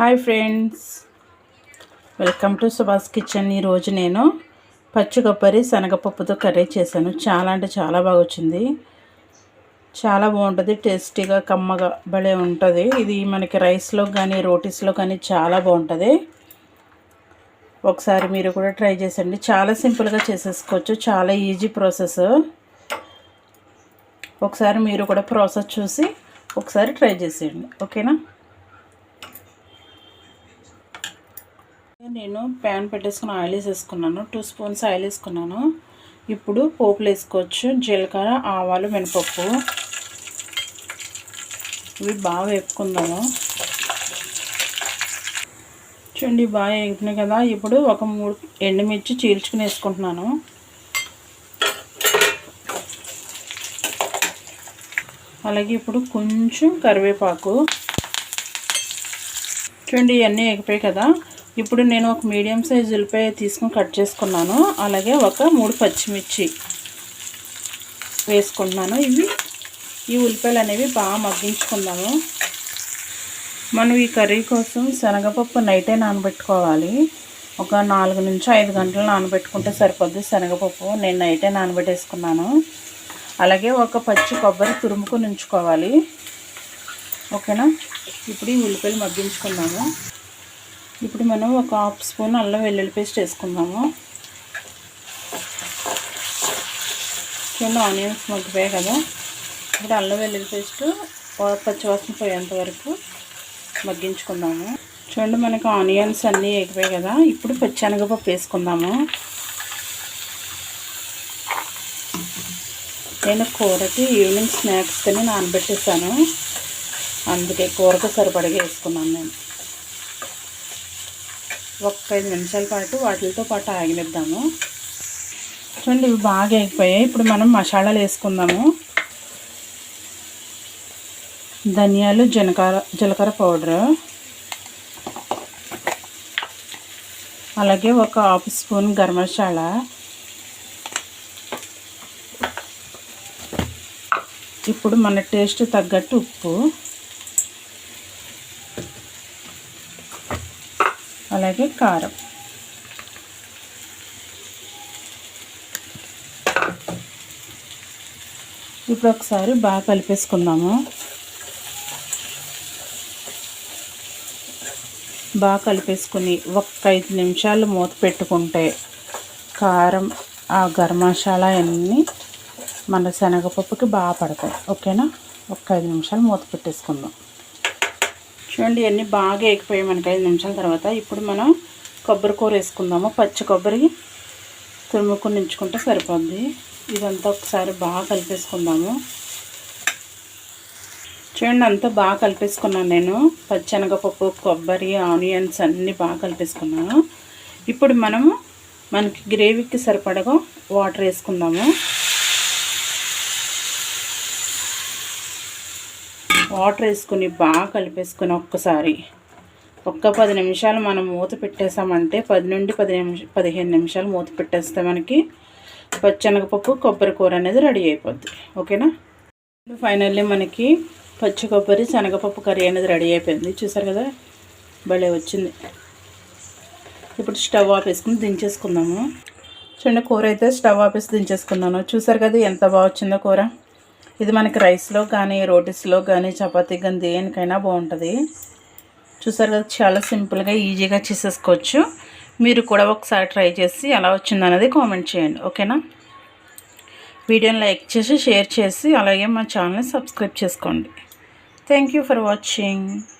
Hi friends. Welcome to Subhash kitchen. ఈరోజు నేను పచ్చి కొబ్బరి శనగపప్పుతో కర్రీ చేశాను. చాలా అంటే చాలా బాగా వచ్చింది. చాలా బాగుంటుంది టేస్టీగా కమ్మగా భలే ఉంటుంది. ఇది మనకి రైస్లో కానీ రోటీస్లో కానీ చాలా బాగుంటుంది. ఒకసారి మీరు కూడా ట్రై చేసండి. చాలా సింపుల్గా చేసేసుకోవచ్చు. చాలా ఈజీ ప్రాసెస్. ఒకసారి మీరు కూడా ప్రాసెస్ చూసి ఒకసారి ట్రై చేసేయండి. ఓకేనా? నేను ప్యాన్ పెట్టేసుకుని ఆయిల్ వేసేసుకున్నాను. టూ స్పూన్స్ ఆయిల్ వేసుకున్నాను. ఇప్పుడు పోపులు వేసుకోవచ్చు. జీలకర్ర ఆవాలు మినపప్పు. ఇవి బాగా వేపుకుందాము. చూడండి బాగా వేగినాయి కదా. ఇప్పుడు ఒక మూడు ఎండుమిర్చి చీల్చుకుని వేసుకుంటున్నాను. అలాగే ఇప్పుడు కొంచెం కరివేపాకు. చూడండి ఇవన్నీ ఎగిపోయాయి కదా. ఇప్పుడు నేను ఒక మీడియం సైజ్ ఉల్లిపాయ తీసుకుని కట్ చేసుకున్నాను. అలాగే ఒక మూడు పచ్చిమిర్చి వేసుకుంటున్నాను. ఇవి ఈ ఉల్లిపాయలు అనేవి బాగా మగ్గించుకుందాము. మనం ఈ కర్రీ కోసం శనగపప్పు నైటే నానబెట్టుకోవాలి. ఒక నాలుగు నుంచి ఐదు గంటలు నానబెట్టుకుంటే సరిపోద్ది శనగపప్పు. నేను నైటే నానబెట్టేసుకున్నాను. అలాగే ఒక పచ్చి కొబ్బరి తురుముకు ఉంచుకోవాలి ఓకేనా? ఇప్పుడు ఈ ఉల్లిపాయలు మగ్గించుకున్నాము ఇప్పుడు మనం ఒక హాఫ్ స్పూన్ అల్లం వెల్లుల్లి పేస్ట్ వేసుకుందాము. చూడండి ఆనియన్స్ మగ్గిపోయాయి కదా. ఇప్పుడు అల్లం వెల్లుల్లి పేస్ట్ పచ్చివాసన పోయేంత వరకు మగ్గించుకుందాము. చూడండి మనకు ఆనియన్స్ అన్నీ ఎగిపోయాయి కదా. ఇప్పుడు పచ్చనగపప్పు వేసుకుందాము. నేను కూరకి ఈవినింగ్ స్నాక్స్ కానీ నానబెట్టేసాను అందుకే కూరకు సరిపడగా వేసుకున్నాను నేను. ఒక ఐదు నిమిషాల పాటు వాటితో పాటు ఆగినిద్దాము. చూడండి ఇవి బాగా అయిపోయాయి. ఇప్పుడు మనం మసాలాలు వేసుకుందాము. ధనియాలు జీలకర్ర జీలకర్ర పౌడర్. అలాగే ఒక హాఫ్ స్పూన్ గరం మసాలా. ఇప్పుడు మన టేస్ట్ తగ్గట్టు ఉప్పు. అలాగే కారం. ఇప్పుడు ఒకసారి బాగా కలిపేసుకుందాము. బాగా కలిపేసుకుని ఒక ఐదు నిమిషాలు మూత పెట్టుకుంటే కారం ఆ గరం మసాలా అన్నీ మన శనగపప్పుకి బాగా పడతాయి. ఓకేనా? ఒక ఐదు నిమిషాలు మూత పెట్టేసుకుందాం. చూడండి ఇవన్నీ బాగా ఎగిపోయాయి మనకి ఐదు నిమిషాల తర్వాత. ఇప్పుడు మనం కొబ్బరి కూర వేసుకుందాము. పచ్చి కొబ్బరి తురుముకుని ఉంచుకుంటే సరిపోద్ది. ఇదంతా ఒకసారి బాగా కలిపేసుకుందాము. చూడండి అంతా బాగా కలిపేసుకున్నాను నేను. పచ్చనగపప్పు కొబ్బరి ఆనియన్స్ అన్నీ బాగా కలిపేసుకున్నాను. ఇప్పుడు మనము మనకి గ్రేవీకి సరిపడగా వాటర్ వేసుకుందాము. వాటర్ వేసుకుని బాగా కలిపేసుకుని ఒక్కసారి. ఒక్క పది నిమిషాలు మనం మూత పెట్టేసామంటే పది నుండి పది నిమిష పదిహేను నిమిషాలు మూత పెట్టేస్తే మనకి పచ్చనగపప్పు కొబ్బరి కూర అనేది రెడీ అయిపోద్ది. ఓకేనా? ఫైనల్లీ మనకి పచ్చి కొబ్బరి శనగపప్పు కర్రీ అనేది రెడీ అయిపోయింది. చూసారు కదా? భలే వచ్చింది. ఇప్పుడు స్టవ్ ఆపేసుకుని దించేసుకుందాము. చూడండి కూర అయితే స్టవ్ ఆపేసి దించేసుకున్నాను చూసారు కదా ఎంత బాగా వచ్చిందో కూర? ఇది మనకి రైస్లో కానీ రోటీస్లో కానీ చపాతీ కానీ దేనికైనా బాగుంటుంది. చూసారు కదా చాలా సింపుల్గా ఈజీగా చేసేసుకోవచ్చు. మీరు కూడా ఒకసారి ట్రై చేసి ఎలా వచ్చిందనేది కామెంట్ చేయండి. ఓకేనా? వీడియోని లైక్ చేసి షేర్ చేసి అలాగే మా ఛానల్ని సబ్స్క్రైబ్ చేసుకోండి. Thank for watching.